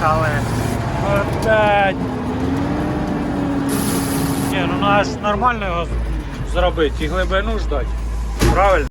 Поїхали. Опять. Ні, ну треба ж нормально його зробити і глибину ждати. Правильно?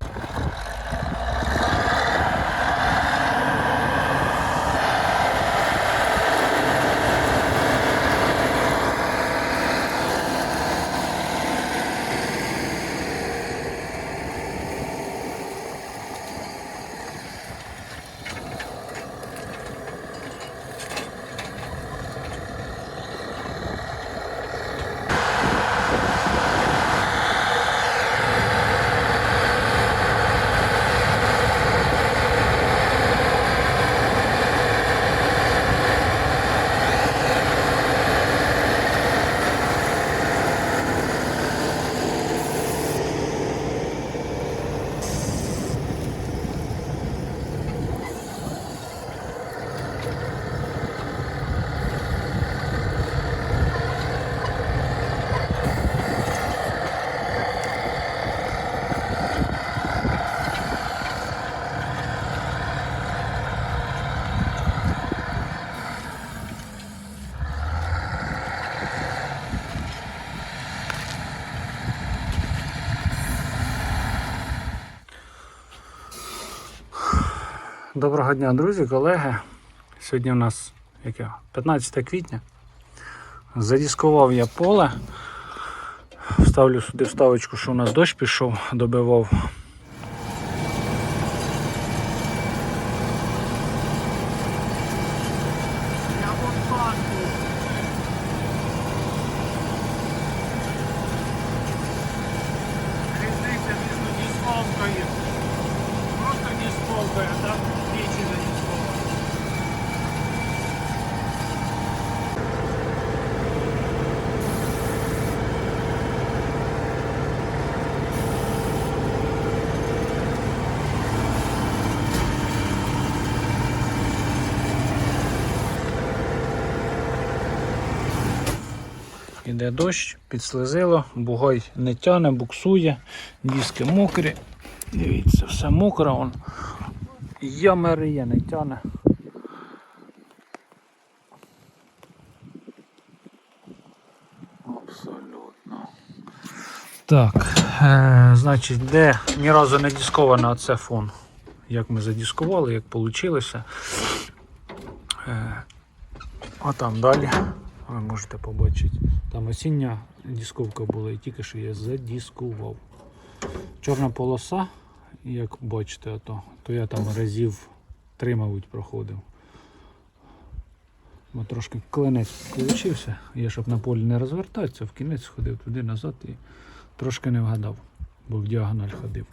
Доброго дня, друзі, колеги. Сьогодні у нас яке? 15 квітня. Задіскував я поле. Вставлю сюди вставочку, що у нас дощ пішов, добивав. Іде дощ, підслизило, бугой не тяне, буксує, диски мокрі. Дивіться, все мокре, он. ями риє, не тяне. Абсолютно. Так, е, значить, де ні разу не дисковано оце фон. Як ми задіскували, як вийшло. Е, а там далі ви можете побачити. Там осіння дисковка була і тільки що я задіскував. Чорна полоса, як бачите, ото, то я там разів три, мабуть, проходив. Бо трошки клинець включився. Я щоб на полі не розвертатися, в кінець сходив туди назад і трошки не вгадав, бо в діагональ ходив.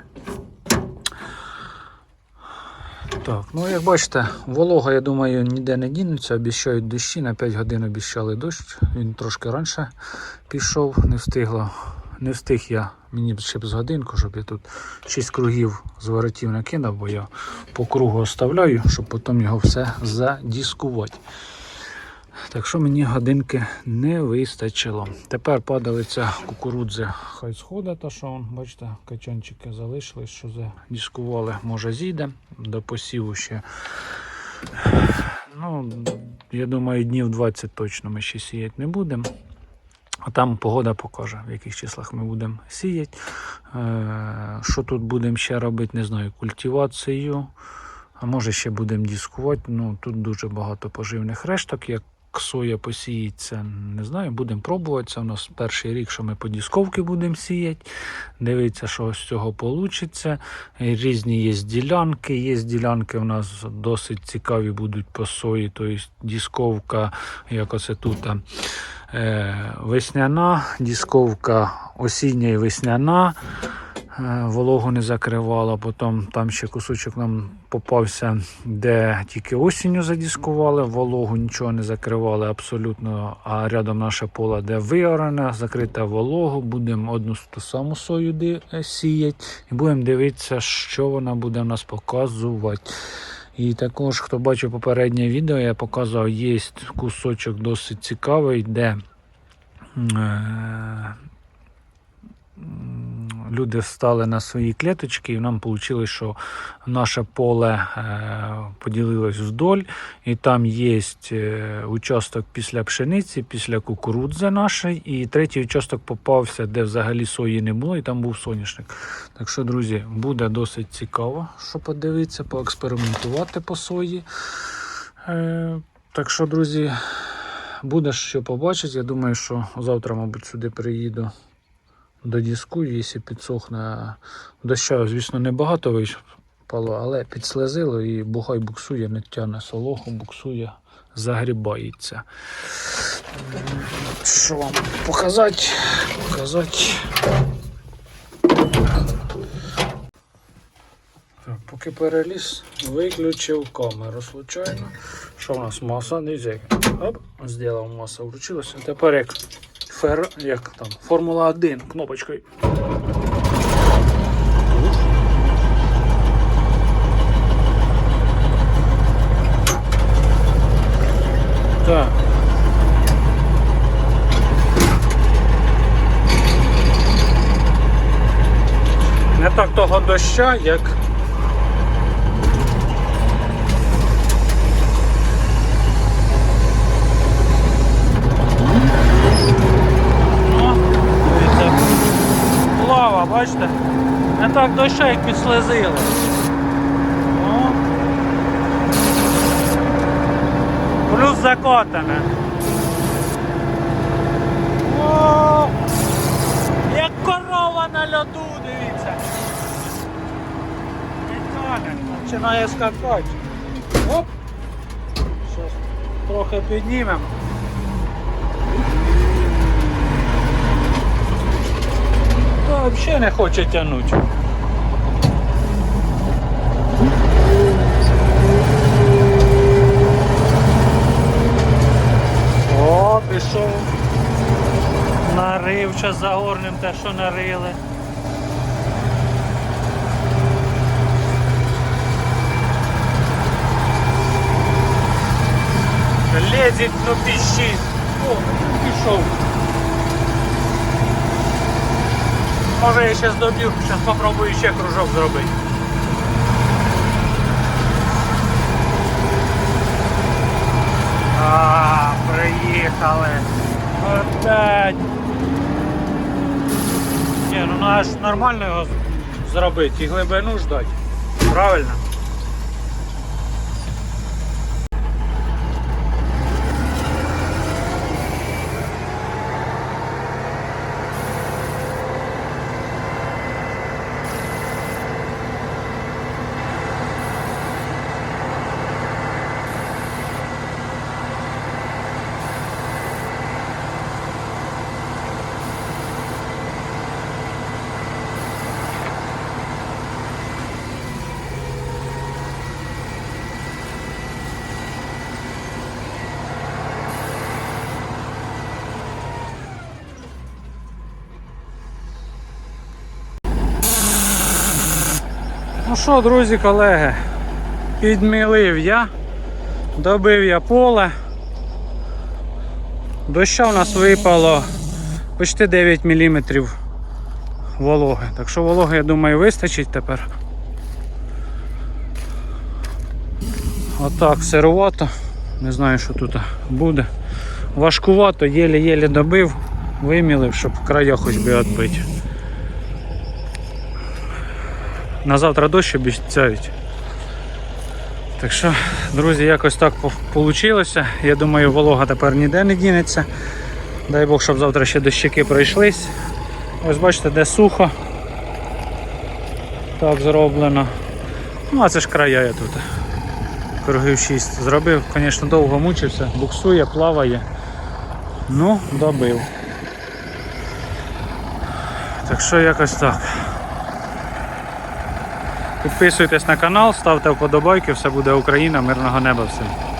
Так, ну як бачите, волога, я думаю, ніде не дінеться, обіщають дощі, на 5 годин обіщали дощ, він трошки раніше пішов, не встигло. Не встиг я, мені ще б з годинку, щоб я тут 6 кругів з воротів накинув, бо я по кругу оставляю, щоб потім його все задіскувати. Так що мені годинки не вистачило. Тепер падалиця кукурудзи хай сходить, та що вон, бачите, качанчики залишились, що задіскували, може зійде до посіву ще. Ну, я думаю, днів 20 точно ми ще сіяти не будемо. А там погода покаже, в яких числах ми будемо сіяти. Е, Що тут будемо ще робити, не знаю, культивацію. А може ще будемо дискувати. Ну, тут дуже багато поживних решток. Як соя посіється, не знаю, будемо пробувати. Це у нас перший рік, що ми по дісковки будемо сіяти. Дивіться, що з цього вийде. Різні є ділянки. Є ділянки у нас досить цікаві будуть по сої, тобто дісковка, як оце тут. е, Весняна, дісковка осіння і весняна. Е, Вологу не закривала, потім там ще кусочок нам попався, де тільки осінню задіскували, вологу нічого не закривали абсолютно, а рядом наше поле, де виоране, закрита вологу, будемо одну ту саму сою е, сіяти і будемо дивитися, що вона буде в нас показувати. І також, хто бачив попереднє відео, я показував, є кусочок досить цікавий, де е, люди стали на свої клеточки, і нам вийшло, що наше поле е, поділилось вдоль, і там є е, участок після пшениці, після кукурудзи нашої, і третій участок попався, де взагалі сої не було, і там був соняшник. Так що, друзі, буде досить цікаво, що подивитися, поекспериментувати по сої. Е, так що, друзі, буде що побачити. Я думаю, що завтра, мабуть, сюди приїду до діску, якщо підсохне. Доща, звісно, небагато випало, але підслезило і бугай буксує, не тягне солоху, буксує, загрібається. Що вам показати? Показати. Поки переліз, виключив камеру случайно. Що у нас маса? Як. Оп, зробив маса, вручилося. Тепер як фер, як там, Формула 1 кнопочкою. Так. Не так того доща, як О, дивіться. Лава, бачите? Не доща, як. О. Плюс закотане. О, як корова на льоду, дивіться. Не починає скакати. Оп. Щас трохи піднімемо. Та взагалі не хоче тягнути. О, пішов. Нарив час за горним те, що нарили. Лезет, ну пищить. О, пішов. Може я зараз доб'ю, зараз попробую ще кружок зробити. А, приїхали. Опять. Ні, ну треба ж нормально його зробити і глибину ждати. Правильно? Ну що, друзі, колеги, підмілив я, добив я поле. Доща у нас випало почти 9 мм вологи. Так що вологи, я думаю, вистачить тепер. Отак, сирувато. Не знаю, що тут буде. Важкувато, єле-єле добив, вимілив, щоб края хоч би відбити. На завтра дощ обіцяють. Так що, друзі, якось так вийшло. Я думаю, волога тепер ніде не дінеться. Дай Бог, щоб завтра ще дощики пройшлись. Ось бачите, де сухо. Так зроблено. Ну, а це ж края я тут. Кругів 6 зробив. Звісно, довго мучився, буксує, плаває. Ну, добив. Так що якось так. Підписуйтесь на канал, ставте вподобайки, все буде Україна, мирного неба всім.